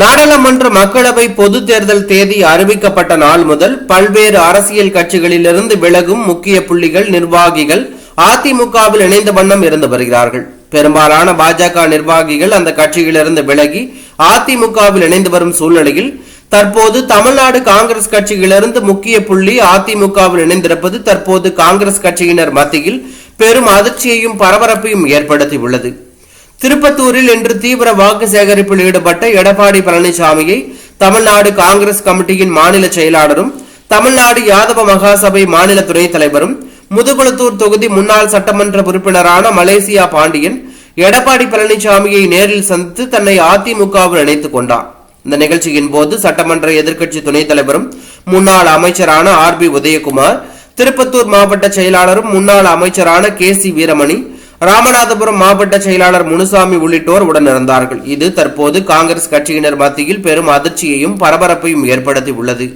நாடாளுமன்ற மக்களவை பொது தேர்தல் தேதி அறிவிக்கப்பட்ட நாள் முதல் பல்வேறு அரசியல் கட்சிகளிலிருந்து விலகும் முக்கிய புள்ளிகள் நிர்வாகிகள் அதிமுகவில் இணைந்த வண்ணம் இருந்து வருகிறார்கள். பெரும்பாலான பாஜக நிர்வாகிகள் அந்த கட்சியிலிருந்து விலகி அதிமுகவில் இணைந்து வரும் சூழ்நிலையில் தற்போது தமிழ்நாடு காங்கிரஸ் கட்சியிலிருந்து முக்கிய புள்ளி அதிமுகவில் இணைந்திருப்பது தற்போது காங்கிரஸ் கட்சியினர் மத்தியில் பெரும் அதிர்ச்சியையும் பரபரப்பையும் ஏற்படுத்தியுள்ளது. திருப்பத்தூரில் இன்று தீவிர வாக்கு சேகரிப்பில் ஈடுபட்ட எடப்பாடி பழனிசாமியை தமிழ்நாடு காங்கிரஸ் கமிட்டியின் மாநில செயலாளரும் தமிழ்நாடு யாதவ மகாசபை மாநில துணைத் தலைவரும் முதுகுளத்தூர் தொகுதி முன்னாள் சட்டமன்ற உறுப்பினரான மலேசியா பாண்டியன் எடப்பாடி பழனிசாமியை நேரில் சந்தித்து தன்னை அதிமுகவில் இணைத்துக் கொண்டார். இந்த நிகழ்ச்சியின் போது சட்டமன்ற எதிர்க்கட்சி துணைத் தலைவரும் முன்னாள் அமைச்சரான ஆர் பி உதயகுமார் திருப்பத்தூர் மாவட்ட செயலாளரும் முன்னாள் அமைச்சரான கே சி வீரமணி ராமநாதபுரம் மாவட்ட செயலாளர் முனுசாமி உள்ளிட்டோர் உடனிருந்தார்கள் இது தற்போது காங்கிரஸ் கட்சியினர் மத்தியில் பெரும் அதிர்ச்சியையும் பரபரப்பையும் ஏற்படுத்தி உள்ளது